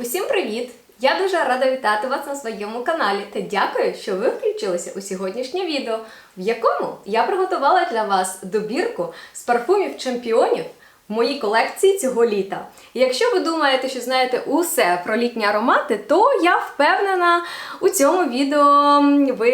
Усім привіт! Я дуже рада вітати вас на своєму каналі та дякую, що ви включилися у сьогоднішнє відео, в якому я приготувала для вас добірку з парфумів чемпіонів в моїй колекції цього літа. І якщо ви думаєте, що знаєте усе про літні аромати, то я впевнена, у цьому відео ви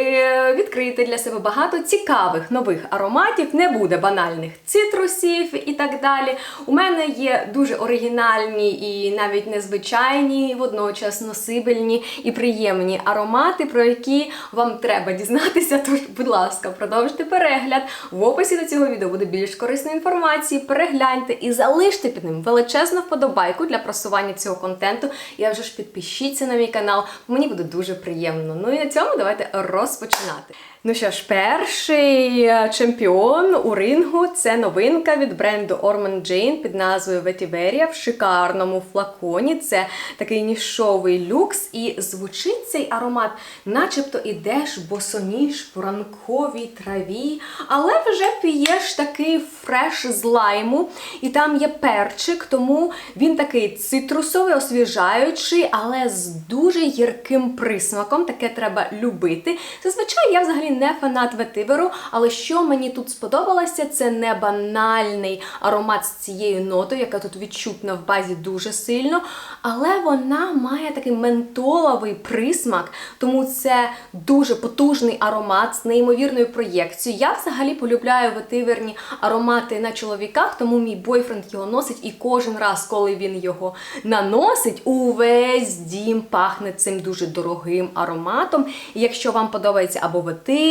відкриєте для себе багато цікавих нових ароматів, не буде банальних цитрусів і так далі. У мене є дуже оригінальні і навіть незвичайні, водночас носибельні і приємні аромати, про які вам треба дізнатися. Тож, будь ласка, продовжуйте перегляд. В описі до цього відео буде більш корисної інформації. Перегляньте і залиште під ним величезну вподобайку для просування цього контенту. І вже ж підпишіться на мій канал, мені буде дуже приємно. Ну і на цьому давайте розпочинати. Ну що ж, перший е, чемпіон у рингу це новинка від бренду Orman Jane під назвою Vetiveria в шикарному флаконі. Це такий нішовий люкс, і звучить цей аромат, начебто ідеш босоніж по ранковій траві, але вже п'єш такий фреш з лайму, і там є перчик, тому він такий цитрусовий, освіжаючий, але з дуже гірким присмаком. Таке треба любити. Зазвичай я взагалі не фанат ветиверу, але що мені тут сподобалося, це не банальний аромат з цією нотою, яка тут відчутна в базі дуже сильно. Але вона має такий ментоловий присмак, тому це дуже потужний аромат з неймовірною проєкцією. Я взагалі полюбляю ветиверні аромати на чоловіках, тому мій бойфренд його носить, і кожен раз, коли він його наносить, увесь дім пахне цим дуже дорогим ароматом. І якщо вам подобається або ветивер,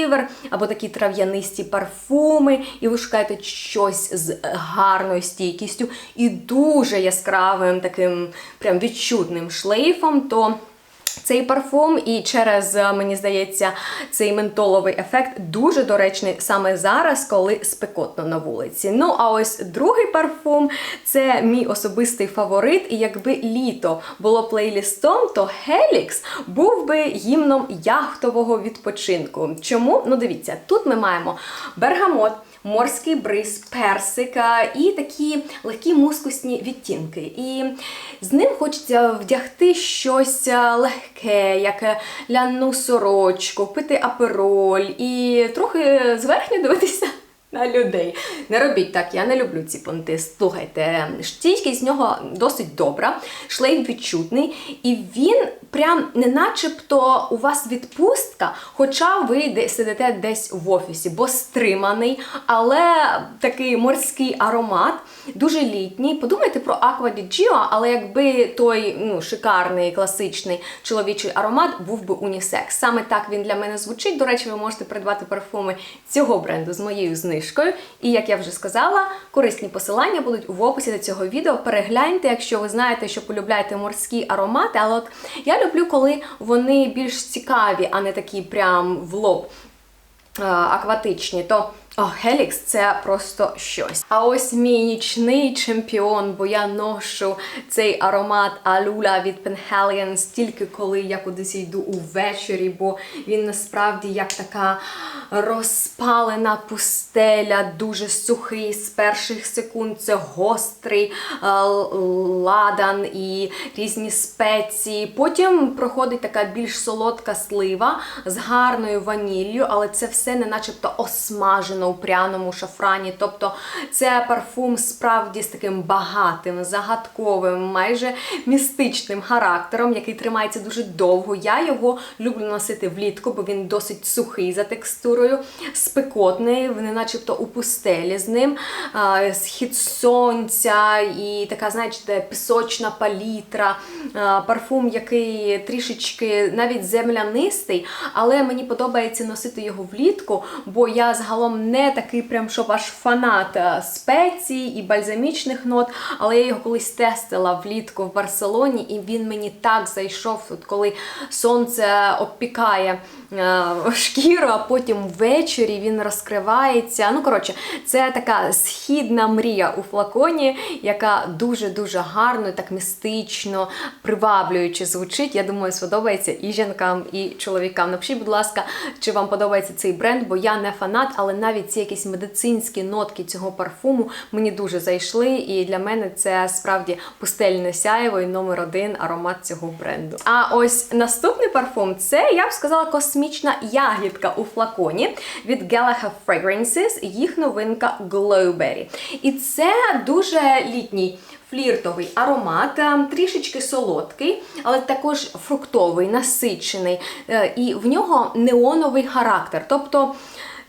або такі трав'янисті парфуми, і ви шукаєте щось з гарною стійкістю і дуже яскравим таким прям відчутним шлейфом, то цей парфум, і через, е, мені здається, цей ментоловий ефект дуже доречний саме зараз, коли спекотно на вулиці. Ну, а ось другий парфум це мій особистий фаворит. І якби літо було плейлістом, то Helix був би гімном яхтового відпочинку. Чому? Ну, дивіться, тут ми маємо бергамот. Морський бриз, персика і такі легкі мускусні відтінки. І з ним хочеться вдягти щось е, легке, як е, ляну сорочку, пити апероль і трохи зверхньо дивитися. На людей. Не робіть так, я не люблю ці понти. Слухайте, стійкість з нього досить добра, шлейф відчутний, і він прям не начебто у вас відпустка, хоча ви сидите десь в офісі, бо стриманий, але такий морський аромат, дуже літній. Подумайте про Aqua di Gio, але якби той ну, шикарний класичний чоловічий аромат був би унісекс. Саме так він для мене звучить. До речі, ви можете придбати парфуми цього бренду з моєю знижкою. І як я вже сказала, корисні посилання будуть в описі до цього відео. Перегляньте, якщо ви знаєте, що полюбляєте морські аромати. Але от я люблю, коли вони більш цікаві, а не такі прям в лоб е, акватичні, то о, Helix це просто щось. А ось мій нічний чемпіон, бо я ношу цей аромат Алула від Penhalion тільки коли я кудись йду увечері, бо він насправді як така розпалена пустеля, дуже сухий з перших секунд. Це гострий е, ладан і різні спеції. Потім проходить така більш солодка слива з гарною ваніллю, але це все не начебто осмажено у пряному шафрані. Тобто це парфум справді з таким багатим, загадковим, майже містичним характером, який тримається дуже довго. Я його люблю носити влітку, бо він досить сухий за текстурою, спекотний, не начебто у пустелі з ним. Схід сонця і така, знаєте, пісочна палітра, парфум, який трішечки навіть землянистий, але мені подобається носити його влітку, бо я загалом не такий прям, щоб аж фанат е, спецій і бальзамічних нот, але я його колись тестила влітку в Барселоні, і він мені так зайшов, от коли сонце обпікає е, шкіру, а потім ввечері він розкривається. Ну, коротше, це така східна мрія у флаконі, яка дуже-дуже гарно, так містично, приваблююче звучить. Я думаю, сподобається і жінкам, і чоловікам. Напишіть, будь ласка, чи вам подобається цей бренд, бо я не фанат, але навіть ці якісь медицинські нотки цього парфуму мені дуже зайшли, і для мене це справді пустельне сяєво і номер один аромат цього бренду. А ось наступний парфум це я б сказала космічна ягідка у флаконі від Galahad Fragrances, їх новинка Glowberry. І це дуже літній. Фліртовий аромат, е, трішечки солодкий, але також фруктовий, насичений, е, і в нього неоновий характер. Тобто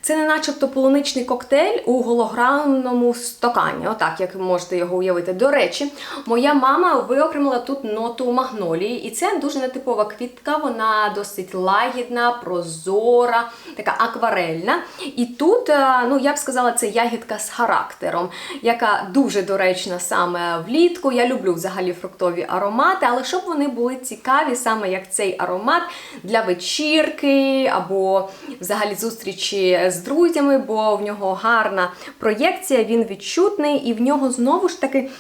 це не начебто полуничний коктейль у голограмному стакані, отак, як ви можете його уявити. До речі, моя мама виокремила тут ноту магнолії, і це дуже нетипова квітка, вона досить лагідна, прозора, така акварельна. І тут, е, ну я б сказала, це ягідка з характером, яка дуже доречна саме влітку. Я люблю взагалі фруктові аромати, але щоб вони були цікаві, саме як цей аромат для вечірки або взагалі зустрічі з друзями, бо в нього гарна проєкція, він відчутний, і в нього знову ж таки.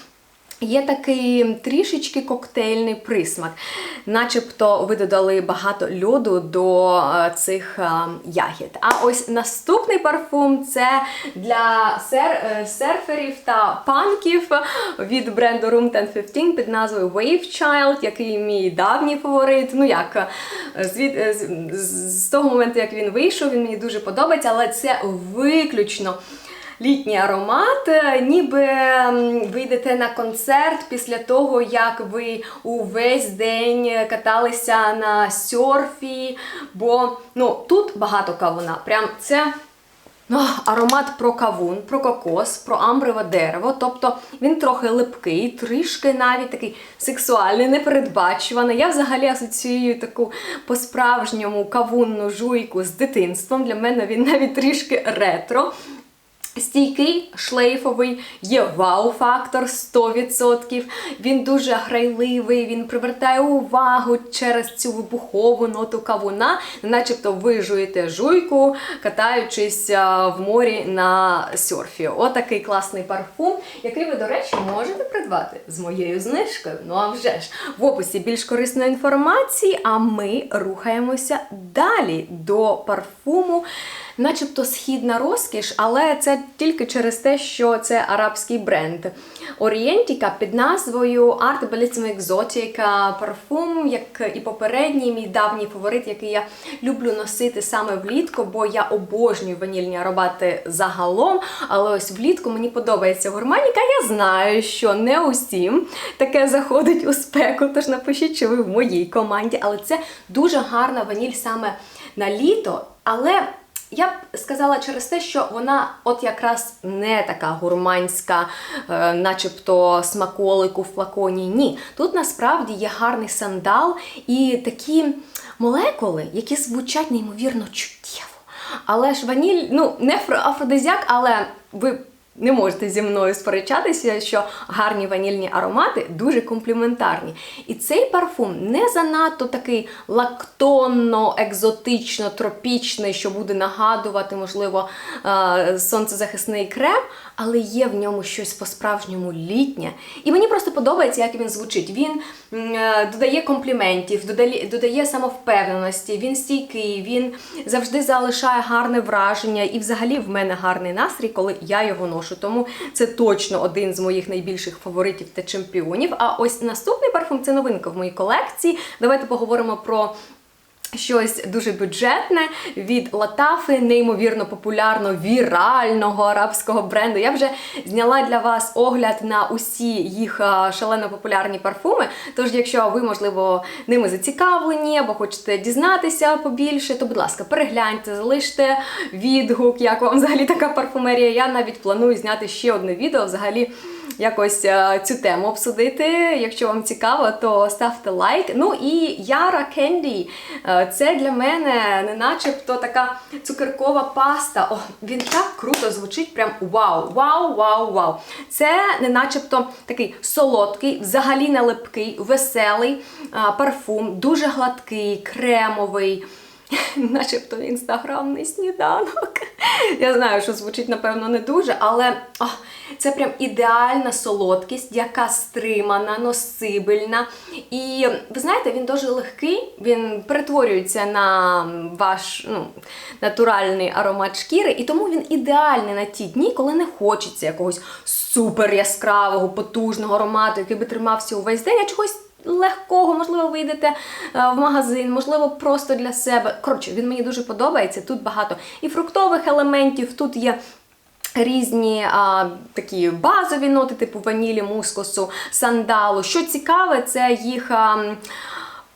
Є такий трішечки коктейльний присмак, начебто ви додали багато льоду до е, цих е, ягід. А ось наступний парфум це для сер, е, серферів та панків від бренду Room 1015 під назвою Wave Child, який мій давній фаворит. Ну як, звід, з, з того моменту, як він вийшов, він мені дуже подобається, але це виключно літній аромат, е, ніби ви йдете на концерт після того, як ви увесь день каталися на серфі. Бо ну, тут багато кавуна. Прям це. Ну, аромат про кавун, про кокос, про амброве дерево. Тобто він трохи липкий, трішки навіть такий сексуальний, непередбачуваний. Я взагалі асоціюю таку по-справжньому кавунну жуйку з дитинством. Для мене він навіть трішки ретро. Стійкий, шлейфовий, є вау-фактор 100%. Він дуже грайливий, він привертає увагу через цю вибухову ноту кавуна, начебто ви жуєте жуйку, катаючись в морі на серфі. Отакий класний парфум, який ви, до речі, можете придбати з моєю знижкою. Ну а вже ж в описі більш корисної інформації, а ми рухаємося далі до парфуму начебто східна розкіш, але це тільки через те, що це арабський бренд. Орієнтіка під назвою Art Bellissimo Exotica парфум, як і попередній, мій давній фаворит, який я люблю носити саме влітку, бо я обожнюю ванільні аромати загалом. Але ось влітку мені подобається гурманіка. Я знаю, що не усім таке заходить у спеку, тож напишіть, чи ви в моїй команді, але це дуже гарна ваніль саме на літо. Але я б сказала через те, що вона от якраз не така гурманська, е, начебто смаколику в флаконі. Ні. Тут насправді є гарний сандал і такі молекули, які звучать неймовірно чуттєво. Але ж ваніль, ну, не афродизіак, але ви не можете зі мною сперечатися, що гарні ванільні аромати дуже компліментарні. І цей парфум не занадто такий лактонно, екзотично, тропічний, що буде нагадувати, можливо, е, сонцезахисний крем, але є в ньому щось по-справжньому літнє. І мені просто подобається, як він звучить. Він е, додає компліментів, додає, додає самовпевненості, він стійкий, він завжди залишає гарне враження. І взагалі в мене гарний настрій, коли я його ношу. Тому це точно один з моїх найбільших фаворитів та чемпіонів. А ось наступний парфум це новинка в моїй колекції. Давайте поговоримо про. Щось дуже бюджетне від Латафи, неймовірно популярно вірального арабського бренду. Я вже зняла для вас огляд на усі їх шалено популярні парфуми. Тож, якщо ви, можливо, ними зацікавлені або хочете дізнатися побільше, то, будь ласка, перегляньте, залиште відгук, як вам взагалі така парфумерія. Я навіть планую зняти ще одне відео взагалі якось е, цю тему обсудити. Якщо вам цікаво, то ставте лайк. Ну і Яра Кенді. Е, Це для мене не начебто така цукеркова паста. О, він так круто звучить, прям вау, вау, вау, вау. Це не начебто такий солодкий, взагалі не липкий, веселий е, парфум, дуже гладкий, кремовий. начебто інстаграмний сніданок. Я знаю, що звучить, напевно, не дуже, але а, це прям ідеальна солодкість, яка стримана, носибельна. І ви знаєте, він дуже легкий, він перетворюється на ваш ну, натуральний аромат шкіри, і тому він ідеальний на ті дні, коли не хочеться якогось супер яскравого, потужного аромату, який би тримався увесь день, а чогось легкого, можливо, ви йдете е, в магазин, можливо, просто для себе. Коротше, він мені дуже подобається. Тут багато і фруктових елементів, тут є. Різні а, такі базові ноти, типу ванілі, мускусу, сандалу. Що цікаве, це їх а,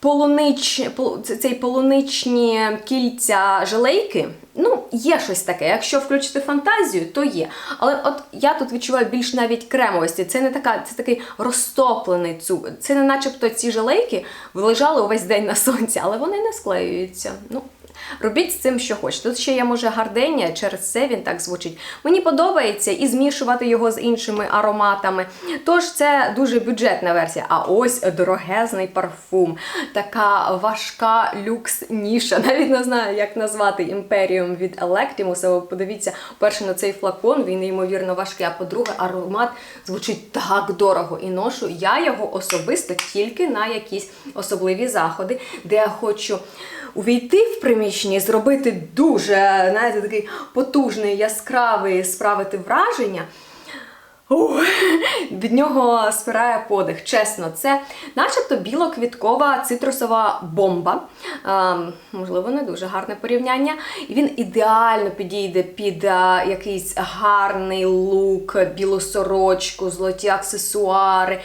полунич, пол- цей полуничні кільця желейки. Ну, є щось таке. Якщо включити фантазію, то є. Але от я тут відчуваю більш навіть кремовості. Це не така, це такий розтоплений цукор. Це не начебто ці желейки лежали увесь день на сонці, але вони не склеюються. Ну, Робіть з цим, що хочете. Тут ще є, може, гарденія, через це він так звучить. Мені подобається і змішувати його з іншими ароматами. Тож це дуже бюджетна версія. А ось дорогезний парфум. Така важка люкс-ніша. Навіть не знаю, як назвати імперіум від. Ви подивіться, перше на цей флакон, він неймовірно важкий. А по-друге, аромат звучить так дорого. І ношу я його особисто тільки на якісь особливі заходи, де я хочу увійти в приміщення і зробити дуже, знаєте, такий потужний, яскравий, справити враження. Ух, від нього спирає подих. Чесно, це начебто білоквіткова цитрусова бомба. Ем, можливо, не дуже гарне порівняння. І він ідеально підійде під е, якийсь гарний лук, білу сорочку, золоті аксесуари.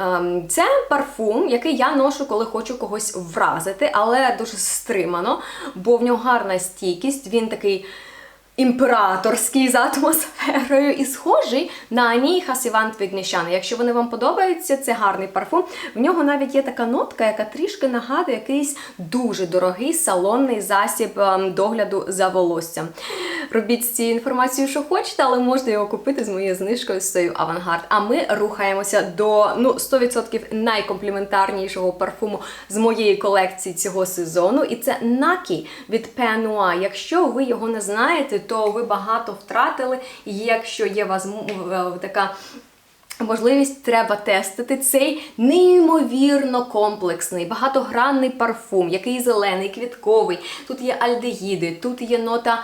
Ем, це парфум, який я ношу, коли хочу когось вразити, але дуже стримано, бо в нього гарна стійкість, він такий імператорський з атмосферою і схожий на Ані Хасівант Вігнішяна. Якщо вони вам подобаються, це гарний парфум. В нього навіть є така нотка, яка трішки нагадує якийсь дуже дорогий салонний засіб ем, догляду за волоссям. Робіть з цією інформацією, що хочете, але можна його купити з моєю знижкою з цією Авангард. А ми рухаємося до ну 100% найкомпліментарнішого парфуму з моєї колекції цього сезону. І це Накі від Пенуа. Якщо ви його не знаєте, то ви багато втратили. І якщо є вас така Можливість треба тестити цей неймовірно комплексний, багатогранний парфум, який зелений, квітковий. Тут є альдегіди, тут є нота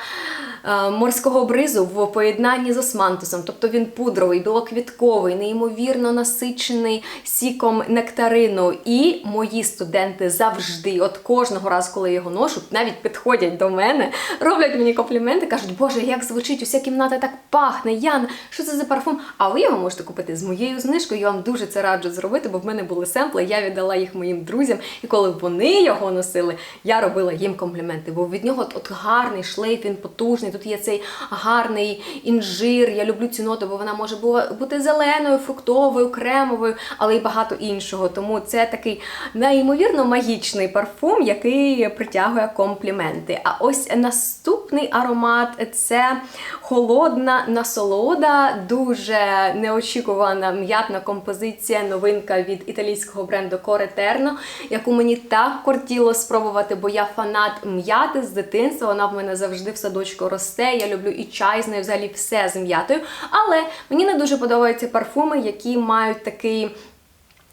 е, морського бризу в поєднанні з османтусом. Тобто він пудровий, білоквітковий, неймовірно насичений сіком нектарину. І мої студенти завжди, от кожного разу, коли я його ношу, навіть підходять до мене, роблять мені компліменти, кажуть, Боже, як звучить, уся кімната так пахне, Яна, що це за парфум? А ви його можете купити з моєю знижкою. Я вам дуже це раджу зробити, бо в мене були семпли, я віддала їх моїм друзям. І коли вони його носили, я робила їм компліменти. Бо від нього от гарний шлейф, він потужний. Тут є цей гарний інжир. Я люблю цю ноту, бо вона може бути зеленою, фруктовою, кремовою, але й багато іншого. Тому це такий неймовірно магічний парфум, який притягує компліменти. А ось наступний аромат це холодна насолода, дуже неочікувана м'ятна композиція, новинка від італійського бренду Eterno, яку мені так кортіло спробувати, бо я фанат м'яти з дитинства. Вона в мене завжди в садочку росте. Я люблю і чай з нею, взагалі все з м'ятою. Але мені не дуже подобаються парфуми, які мають такий.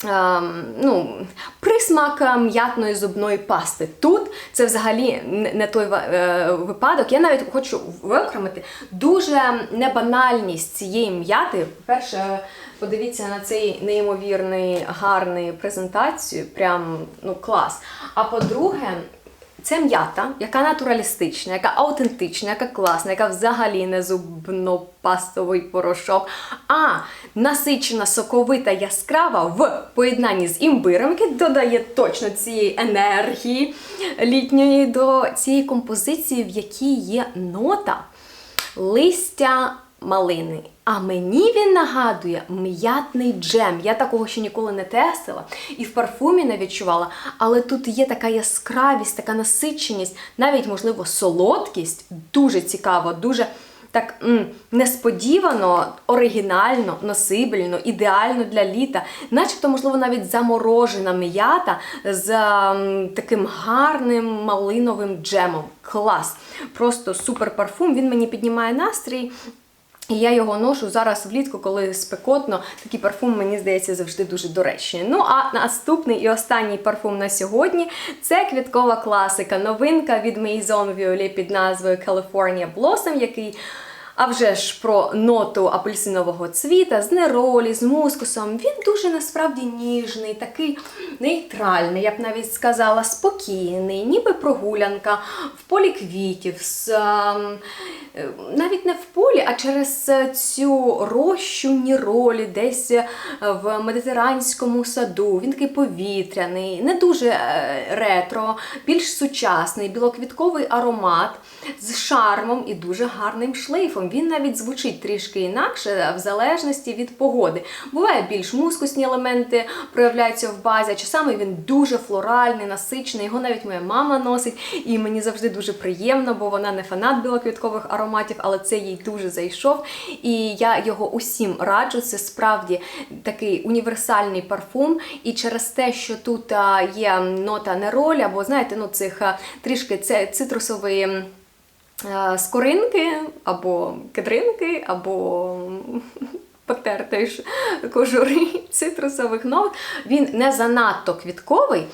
Ем, ну, присмак м'ятної зубної пасти. Тут це взагалі не не той е, випадок. Я навіть хочу виокремити дуже небанальність цієї м'яти. По-перше, подивіться на цей неймовірний гарний презентацію, прям ну клас. А по-друге, це м'ята, яка натуралістична, яка аутентична, яка класна, яка взагалі не зубно-пастовий порошок, а насичена, соковита, яскрава в поєднанні з імбиром, який додає точно цієї енергії літньої до цієї композиції, в якій є нота листя малини. А мені він нагадує м'ятний джем. Я такого ще ніколи не тестила і в парфумі не відчувала. Але тут є така яскравість, така насиченість, навіть, можливо, солодкість. Дуже цікаво, дуже так м, несподівано, оригінально, носибельно, ідеально для літа, начебто, можливо, навіть заморожена м'ята з м, таким гарним малиновим джемом. Клас! Просто супер парфум. Він мені піднімає настрій. І я його ношу зараз влітку, коли спекотно. Такий парфум, мені здається, завжди дуже доречний. Ну а наступний і останній парфум на сьогодні це квіткова класика, новинка від Maison Violet під назвою California Blossom, який. А вже ж про ноту апельсинового цвіта з неролі, з мускусом. Він дуже насправді ніжний, такий нейтральний, я б навіть сказала, спокійний, ніби прогулянка в полі квітів. З, ем, е, навіть не в полі, а через цю рощу ніролі, десь е, в медитеранському саду. Він такий повітряний, не дуже е, ретро, більш сучасний, білоквітковий аромат з шармом і дуже гарним шлейфом. Він навіть звучить трішки інакше, в залежності від погоди. Буває більш мускусні елементи проявляються в базі, а часами він дуже флоральний, насичений. Його навіть моя мама носить, і мені завжди дуже приємно, бо вона не фанат білоквіткових ароматів, але це їй дуже зайшов. І я його усім раджу. Це справді такий універсальний парфум. І через те, що тут є нота неролі, або знаєте, ну цих трішки це цитрусової. Е, скоринки, або кедринки, або ж кожури цитрусових нот. Він не занадто квітковий.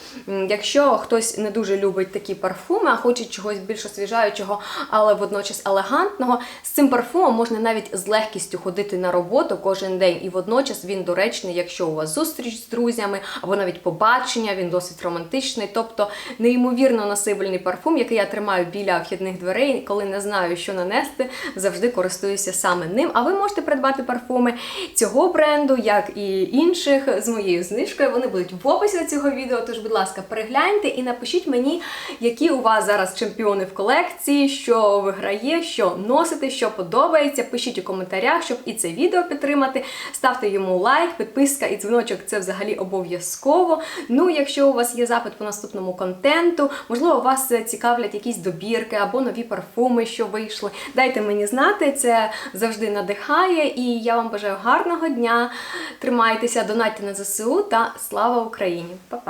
Якщо хтось не дуже любить такі парфуми, а хоче чогось більш освіжаючого, але водночас елегантного, з цим парфумом можна навіть з легкістю ходити на роботу кожен день. І водночас він доречний, якщо у вас зустріч з друзями, або навіть побачення, він досить романтичний. Тобто неймовірно насибельний парфум, який я тримаю біля вхідних дверей, коли не знаю, що нанести, завжди користуюся саме ним. А ви можете придбати парфуми цього бренду, як і інших, з моєю знижкою. Вони будуть в описі до цього відео. Тож, будь ласка, перегляньте і напишіть мені, які у вас зараз чемпіони в колекції, що виграє, що носите, що подобається. Пишіть у коментарях, щоб і це відео підтримати. Ставте йому лайк, підписка і дзвіночок це взагалі обов'язково. Ну, якщо у вас є запит по наступному контенту, можливо, вас цікавлять якісь добірки або нові парфуми, що вийшли. Дайте мені знати, це завжди надихає. І я вам бажаю гарного дня. Тримайтеся, донайте на ЗСУ та слава Україні! Па-па!